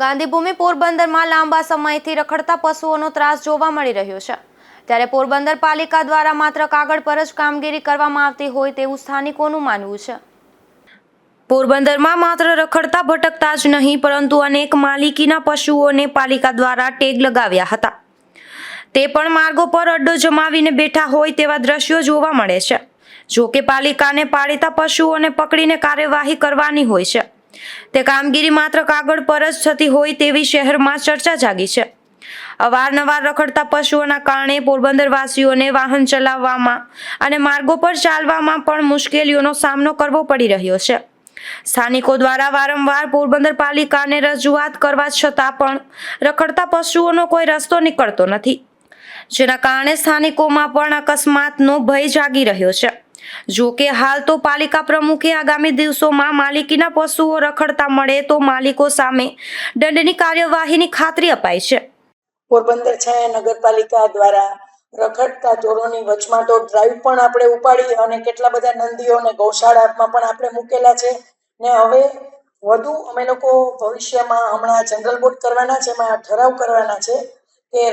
ગાંધીભૂમિ પોરબંદરમાં લાંબા સમયથી રખડતા પશુઓનો ત્રાસ જોવા મળી રહ્યો છે. ત્યારે પોરબંદર પાલિકા દ્વારા માત્ર કાગળ પર જ કામગીરી કરવામાં આવતી હોય તેવું સ્થાનિકોનું માનવું છે. પોરબંદરમાં માત્ર રખડતા ભટકતા જ નહીં, પરંતુ અનેક માલિકીના પશુઓને પાલિકા દ્વારા ટેગ લગાવ્યા હતા. તે પણ માર્ગો પર અડ્ડો જમાવીને બેઠા હોય તેવા દ્રશ્યો જોવા મળે છે. જો કે પાલિકાને પાળીતા પશુઓને પકડીને કાર્યવાહી કરવાની હોય છે. તે કામગીરી માત્ર કાગળ પર જ થતી હોય તેવી શહેરમાં ચર્ચા જાગી છે. અવારનવાર રખડતા પશુઓના કારણે પોરબંદરવાસીઓને વાહન ચલાવવામાં અને માર્ગો પર ચાલવામાં પણ મુશ્કેલીઓનો સામનો કરવો પડી રહ્યો છે. સ્થાનિકો દ્વારા વારંવાર પોરબંદર પાલિકાને રજૂઆત કરવા છતાં પણ રખડતા પશુઓનો કોઈ રસ્તો નીકળતો નથી. જેના કારણે સ્થાનિકોમાં પણ અકસ્માતનો ભય જાગી રહ્યો છે. જો કે હાલ તો પાલિકા પ્રમુખે આગામી દિવસોમાં માલિકીના પશુઓ રખડતા મળે તો માલિકો સામે દંડની કાર્યવાહીની ખાતરી અપાઈ છે. પોરબંદર છાયા નગરપાલિકા દ્વારા રખડતા ચોરોની વચમાં તો ડ્રાઈવ પણ આપણે ઉપાડી અને કેટલા બધા નંદીઓ અને ગૌશાળામાં પણ આપણે મૂકેલા છે ને હવે વધુ અમે લોકો ભવિષ્યમાં હમણાં જનરલ બોર્ડ કરવાના છે, એમાં ઠરાવ કરવાના છે કે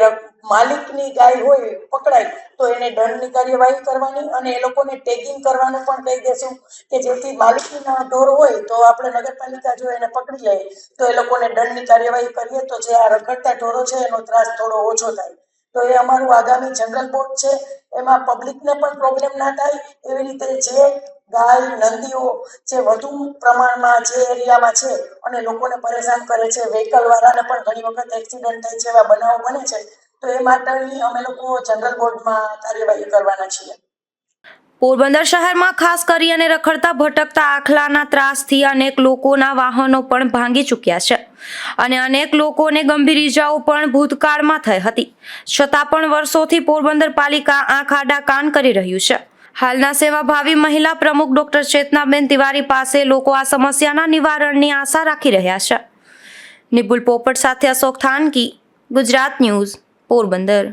માલિકની ગાય હોય, પકડાય, તો એને દંડની કાર્યવાહી કરવાની અને એ લોકોને ટેગિંગ કરવાનું પણ કહી દેશું કે જેથી માલિકીના ઢોર હોય તો આપણે નગરપાલિકા જો એને પકડી લે, તો એ લોકોને દંડની કાર્યવાહી કરીએ, તો જે આ રખડતા ઢોરો છે એનો ત્રાસ થોડો ઓછો થાય. તો એ અમારું આગામી જંગલ બોર્ડ છે, એમાં પબ્લિકને પણ પ્રોબ્લેમ ના થાય, એવી રીતે જે ગાય, નંદીઓ જે વધુ પ્રમાણમાં જે એરિયામાં છે અને લોકોને પરેશાન કરે છે વ્હીકલ વાળાને પણ ઘણી વખત એક્સિડન્ટ થાય છે એવા બનાવો બને છે, તો એ માટેની અમે લોકો જનરલ બોર્ડમાં કાર્યવાહી કરવાના છીએ. પોરબંદર શહેરમાં ખાસ કરી અને રખડતા, ભટકતા, આખલાના ત્રાસથી અનેક લોકોના વાહનો પણ ભાંગી ચૂક્યા છે અને અનેક લોકોને ગંભીર ઈજાઓ પણ ભૂતકાળમાં થઈ હતી. છતાં પણ વર્ષોથી પોરબંદર પાલિકા આંખ આડા કાન કરી રહ્યું છે. હાલના સેવાભાવી મહિલા પ્રમુખ ડોક્ટર ચેતનાબેન તિવારી પાસે લોકો આ સમસ્યાના નિવારણની આશા રાખી રહ્યા છે. નિપુલ પોપટ સાથે અશોક થાનકી, ગુજરાત ન્યૂઝ, પોરબંદર.